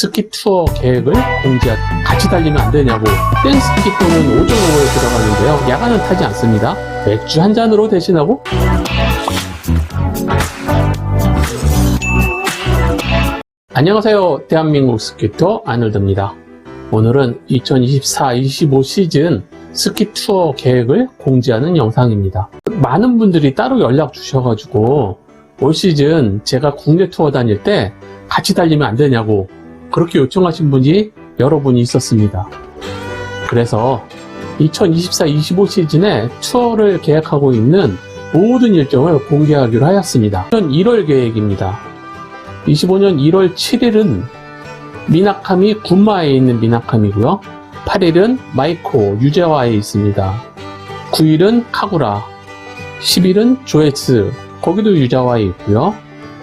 스키 투어 계획을 공지한 같이 달리면 안 되냐고 땡스키 또는 오전 오후에 들어가는데요. 야간은 타지 않습니다. 맥주 한 잔으로 대신하고 안녕하세요. 대한민국 스키터 아놀드입니다. 오늘은 2024-25 시즌 스키 투어 계획을 공지하는 영상입니다. 많은 분들이 따로 연락 주셔가지고 올 시즌 제가 국내 투어 다닐 때 같이 달리면 안 되냐고 그렇게 요청하신 분이 여러 분이 있었습니다. 그래서 2024-25 시즌에 투어를 계획하고 있는 모든 일정을 공개하기로 하였습니다. 1월 계획입니다. 25년 1월 7일은 미나카미 군마에 있는 미나카미고요. 8일은 마이코 유제와에 있습니다. 9일은 카구라, 10일은 조에츠 거기도 유자와에 있고요.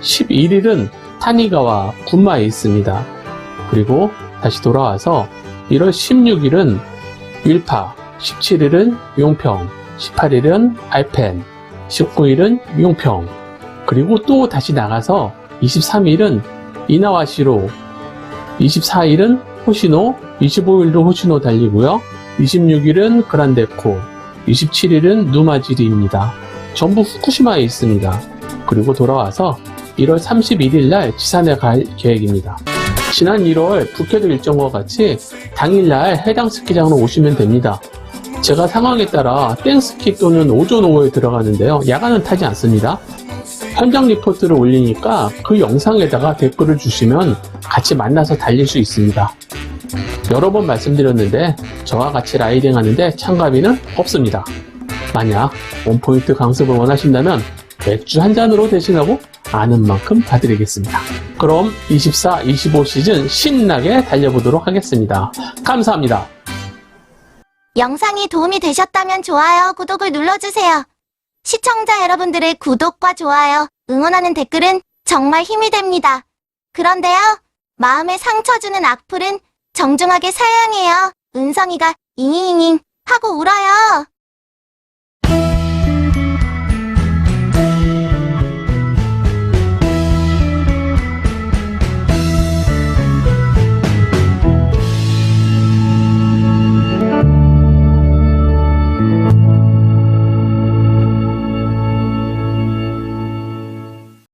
11일은 타니가와 군마에 있습니다. 그리고 다시 돌아와서 1월 16일은 윌파, 17일은 용평, 18일은 알펜, 19일은 용평, 그리고 또 다시 나가서 23일은 이나와시로, 24일은 호시노, 25일도 호시노 달리고요. 26일은 그란데코, 27일은 누마지리입니다. 전부 후쿠시마에 있습니다. 그리고 돌아와서 1월 31일 날 지산에 갈 계획입니다. 지난 1월 북해도 일정과 같이 당일날 해당 스키장으로 오시면 됩니다. 제가 상황에 따라 땡스키 또는 오전 오후에 들어가는데요. 야간은 타지 않습니다. 현장 리포트를 올리니까 그 영상에다가 댓글을 주시면 같이 만나서 달릴 수 있습니다. 여러 번 말씀드렸는데 저와 같이 라이딩 하는데 참가비는 없습니다. 만약 원포인트 강습을 원하신다면 맥주 한 잔으로 대신하고 아는 만큼 봐드리겠습니다. 그럼 24, 25 시즌 신나게 달려보도록 하겠습니다. 감사합니다. 영상이 도움이 되셨다면 좋아요, 구독을 눌러주세요. 시청자 여러분들의 구독과 좋아요, 응원하는 댓글은 정말 힘이 됩니다. 그런데요, 마음에 상처 주는 악플은 정중하게 사양해요. 은성이가 잉잉잉 하고 울어요.